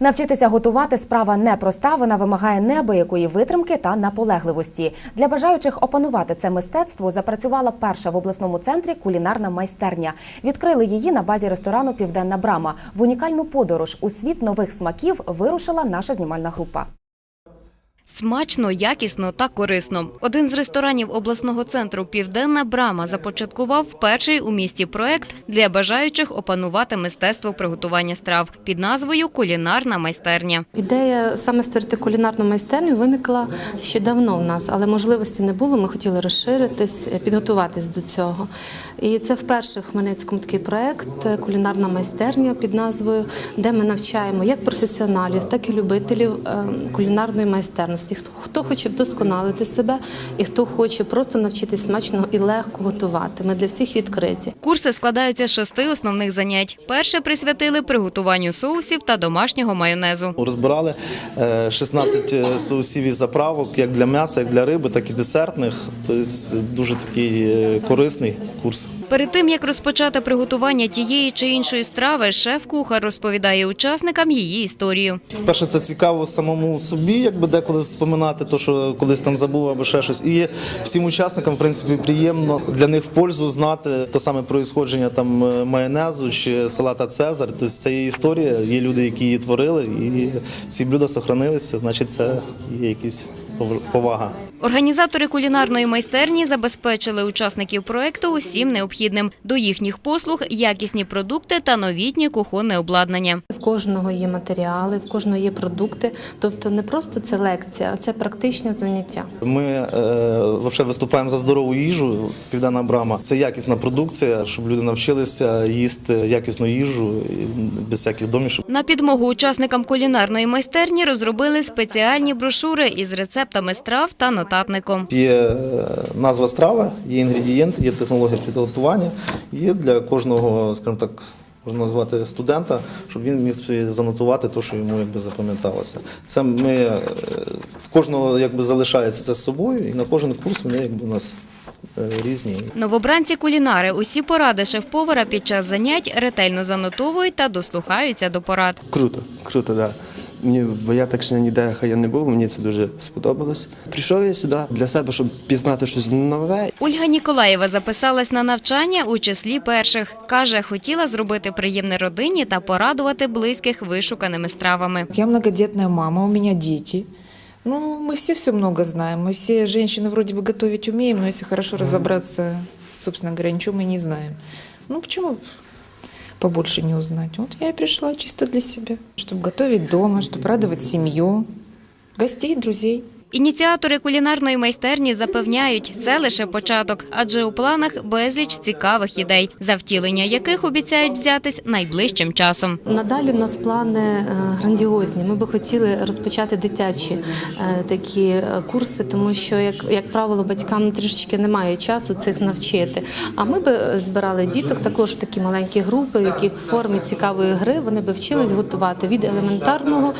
Навчитися готувати справа непроста. Вона вимагає неабиякої витримки та наполегливості. Для бажаючих опанувати це мистецтво запрацювала перша в обласному центрі кулінарна майстерня. Відкрили її на базі ресторану Південна Брама. В унікальну подорож у світ нових смаків вирушила наша знімальна група. Смачно, якісно та корисно. Один з ресторанів обласного центру Південна Брама започаткував перший у місті проект для бажаючих опанувати мистецтво приготування страв під назвою Кулінарна майстерня. Ідея саме створити кулінарну майстерню виникла ще давно в нас, але можливості не було. Ми хотіли розширитись, підготуватись до цього. І це вперше в Хмельницькому такий проект кулінарна майстерня під назвою, де ми навчаємо як професіоналів, так і любителів е, кулінарної майстерності. Хто, хто хоче вдосконалити себе і хто хоче просто навчитись смачно і легко готувати. Ми для всіх відкриті. Курси складаються з шести основних занять. Перше присвятили приготуванню соусів та домашнього майонезу. Розбирали е, 16 соусів і заправок як для м'яса, як для риби, так і десертних. Тобто дуже такий е, корисний курс. Перед тим як розпочати приготування тієї чи іншої страви, шеф-кухар розповідає учасникам її історію. Перше, це цікаво самому собі, якби деколи споминати, то що колись там забув або ще щось. І всім учасникам, в принципі, приємно для них в пользу знати те саме происходження там е, майонезу чи салата Цезар. Тобто це є історія, є люди, які її творили, і ці блюда сохранилися, значить, це є якась пов- повага. Організатори кулінарної майстерні забезпечили учасників проекту усім необхідним. До їхніх послуг якісні продукти та новітнє кухонне обладнання. В кожного є матеріали, в кожного є продукти. Тобто не просто це лекція, а це практичне заняття. Ми е, взагалі виступаємо за здорову їжу. Південна брама це якісна продукція, щоб люди навчилися їсти якісну їжу без всяких домішок. На підмогу учасникам кулінарної майстерні розробили спеціальні брошури із рецептами страв та нотатником. Є е, назва страви, є інгредієнти, є технологія підготування. Є для кожного, скажімо так. Можна назвати студента, щоб він міг собі занотувати те, що йому якби запам'яталося. Це ми е, в кожного якби залишається це з собою, і на кожен курс вони якби у нас е, різні. Новобранці кулінари усі поради шеф-повара під час занять ретельно занотовують та дослухаються до порад. Круто, круто, да Мені, бо я так ще ніде хай я не був, мені це дуже сподобалось. Прийшов я сюди для себе, щоб пізнати щось нове Ольга Ніколаєва записалась на навчання у числі перших. Каже, хотіла зробити приємне родині та порадувати близьких вишуканими стравами. Я многодетная мама, у меня дети. Ну, мы все все много знаем. Мы все женщины вроде бы готовить умеем, но если хорошо разобраться, собственно говоря, ничего мы не знаем. Ну, почему побольше не узнать? Вот я и пришла чисто для себя, чтобы готовить дома, чтобы радовать семью, гостей, друзей. Ініціатори кулінарної майстерні запевняють, це лише початок, адже у планах безліч цікавих ідей, за втілення яких обіцяють взятись найближчим часом. Надалі в нас плани е, грандіозні. Ми би хотіли розпочати дитячі е, такі е, курси, тому що, як, як правило, батькам трішечки немає часу цих навчити. А ми би збирали діток також в такі маленькі групи, в яких в формі цікавої гри вони би вчились готувати від елементарного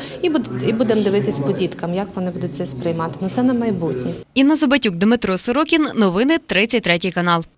і будемо дивитись по діткам, як вони будуть це сприймати. Ну це на майбутнє. Інна Забатюк, Дмитро Сорокін. Новини 33 канал.